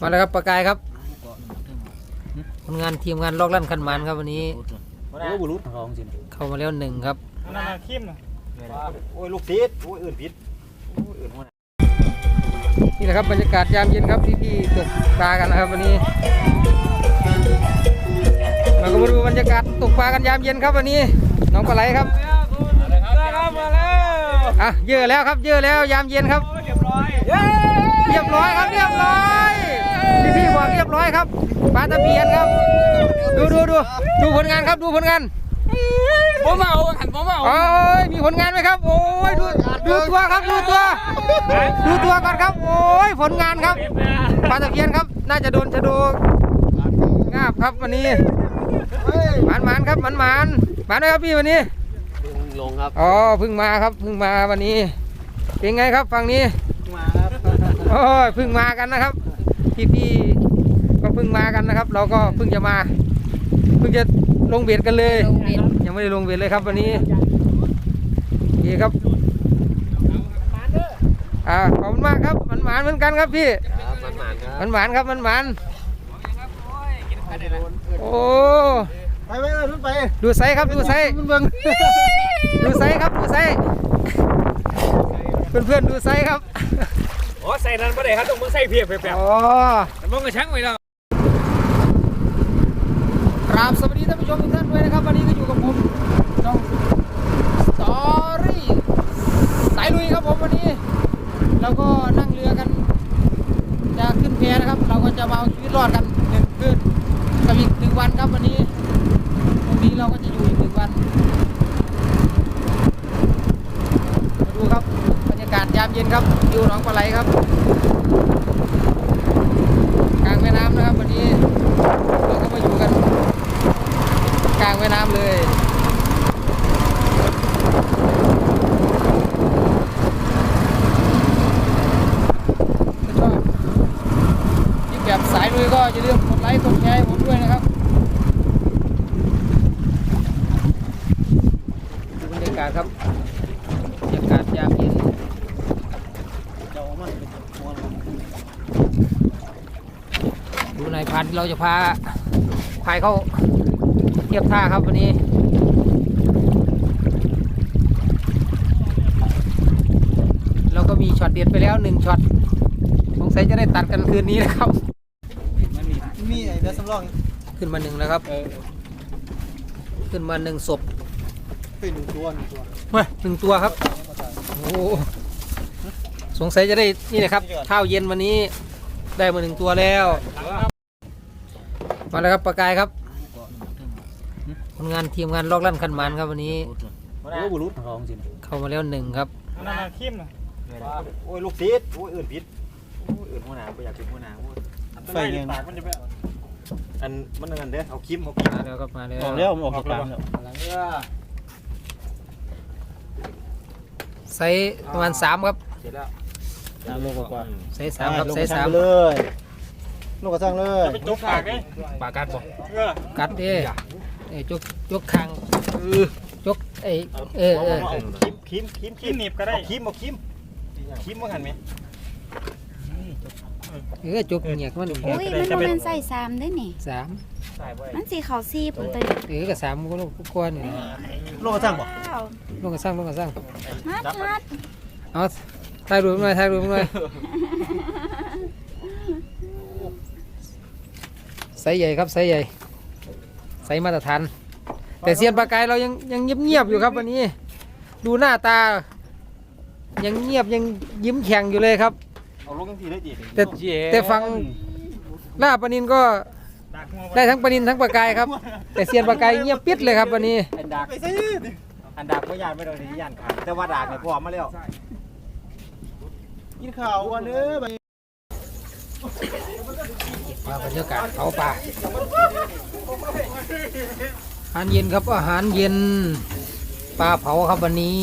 มาแล้วครับประกายครับผลงานทีมงานลอกลั่นคันมันครับวันนี้ โอ้บุรุษทองจริงเข้ามาแล้วหนึ่งครับนั่นน่ะเข้มน่ะโอ้ยลูกศิษย์โอ้ยอื่นผิดโอ้ยอื่นหัวหน้านี่แหละครับบรรยากาศยามเย็นครับที่พี่ตกปลากันนะครับวันนี้เราก็มาดูบรรยากาศตกปลากันยามเย็นครับวันนี้น้องปลาไหลครับมาแล้วมาแล้วอะเยอะแล้วครับเยอะแล้วยามเย็นครับเรียบร้อยเรียบร้อยครับเรียบร้อยพี่พี่บ อกเรียบร้อยครับปลาตะเพียนครับ ดูดูดูดูผลงานครับดูผลงานผมเอาหันผมเอาโอ้ยมีผลงานไหมครับ โอ้ยดูดูตัวครับดูตัว ดูตัวก่อนครับ โอ้ยผลงานครับปลาตะเพียนครับ น่าจะโดนชะโดงาบครับวันนี้หมานหมานครับหมานหมานหมานไหมครับพี่วันนี้ลงครับอ๋อเพิ่งมาครับเพิ่งมาวันนี้เป็นไงครับฝั่งนี้มาครับโอ้ยเพิ่งมากันนะครับพี่พี่ๆ ก็เพิ่งมากันนะครับ เราก็เพิ่งจะมา เพิ่งจะลงเบียดกันเลยยังไม่ได้ลงเบียดเลยครับ วันนี้ดีครับอ่าขอบคุณมากครับมันหมานเหมือนกันครับพี่ครับมันหมานครับมันหมานครับมันหมานโอ้ไปไปเลยขึ้นไปดูไซส์ครับดูไซส์เบิ่งดูไซส์ครับดูไซส์เพื่อนเพื่อนๆดูไซส์ครับ อ๋อใส่นั้นไม่ได้ครับต้องมึงใส่เพียบเพียบอ๋อแต่มึงก็ช่างไว้แล้ว กราบสวัสดีท่านผู้ชมทุกท่านด้วยนะครับ วันนี้ก็อยู่กับผมช่องสตอรี่สายลุยครับผมวันนี้เราก็นั่งเรือกัน จะขึ้นแพนะครับ เราก็จะมาเอาชีวิตรอดกันหนึ่งคืนกับอีกหนึ่งวันครับวันนี้พรุ่งนี้เราก็จะอยู่อีกหนึ่งวันมาดูครับบรรยากาศยามเย็นครับวิวหนองปลาไหลครับ กลางแม่น้ำนะครับวันนี้เราก็มาอยู่กัน กลางแม่น้ำเลยถ้าชอบคลิปแบบ สายลุยก็อย่าลืมกดไลค์กดแชร์ผมด้วยนะครับบรรยากาศครับบรรยากาศยามเย็นเจ้ามันเป็นหัวดูนายพันเราจะพาพายเข้าเทียบท่าครับวันนี้เราก็มีช็อตเด็ดไปแล้วหนึ่งช็อตสงสัยจะได้ตัดกันคืนนี้นะครับ มีไอ้เดือสำรองขึ้นมาหนึ่งแล้วครับขึ้นมาหนึ่งศพเป็นหนึ่งตัวหนึ่งตัวเฮ้ยหนึ่งตัวครับ โอ้โหสงสัยจะได้นี่นะครับข้าวเย็นวันนี้ได้มาหนึ่งตัวแล้ว มาแล้วครับประกายครับผลงานทีมงานลอกลั่นคันมันครับวันนี้ โอ้ยบุรุษทองจริงเข้ามาแล้วหนึ่งครับนั่นน่ะเข้มน่ะโอ้ยลูกศิษย์โอ้ยอื่นผิดโอ้ยอื่นหัวหน้าไม่อยากเป็นหัวหน้าโอ้ยไฟยังปากมันจะแบบ อันมันอันเด้อเอาคิมเอาคิมมาแล้วครับมาแล้วออกแล้วมันออกจากตามแล้วหลังเรือไซส์ประมาณสามครับเสร็จแล้วสามโลกว่าไซส์สามครับไซส์สามเลยลูกกระซังเลยไปจกปากเลยปากกัดบ่เออกัดเด้เอ้ยจกจกคางจกเอ้ยเออเออเอาคิมคิมคิมคิมหนีบก็ได้เอาคิมเอาคิมคิมมาหันไหม เออจกเหงียกมันอุ้ยมันบ่แมันใส่สามได้นี่สามมันสีขาวซีผลตัวนี้เออกับสามก็ลูกกวนนี่ลูกกระซังบ่ว้าวลูกกระสร้างลูกกระสร้างฮัดฮัดเอาถ่ายรูปหน่อยถ่ายรูปหน่อยไซส์ใหญ่ครับไซส์ใหญ่ไซส์มาตรฐาน แต่เซียนปลากายเรายังยังเงียบๆอยู่ครับวันนี้ ดูหน้าตา ยังเงียบยังยิ้มแข็งอยู่เลยครับ เอาลงทั้งทีได้จีแต่แต่ฟังล่าปลานินก็ดักหัวได้ทั้งปลานินทั้งปลากายครับ แต่เซียนปลากายเงียบปิดเลยครับวันนี้ อันดักไปซิอันดักก็ยานไม่โดนที่ยานขาดแต่ว่าดักเนี่ยพอมาแล้วกินข้าวกันเด้อไปมาบรรยากาศเผาป่าอาหารเย็นครับอาหารเย็นปลาเผาครับวันนี้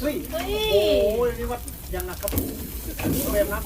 เฮ้ย โอ้ยนี่วัดยังหนักครับเบมนะ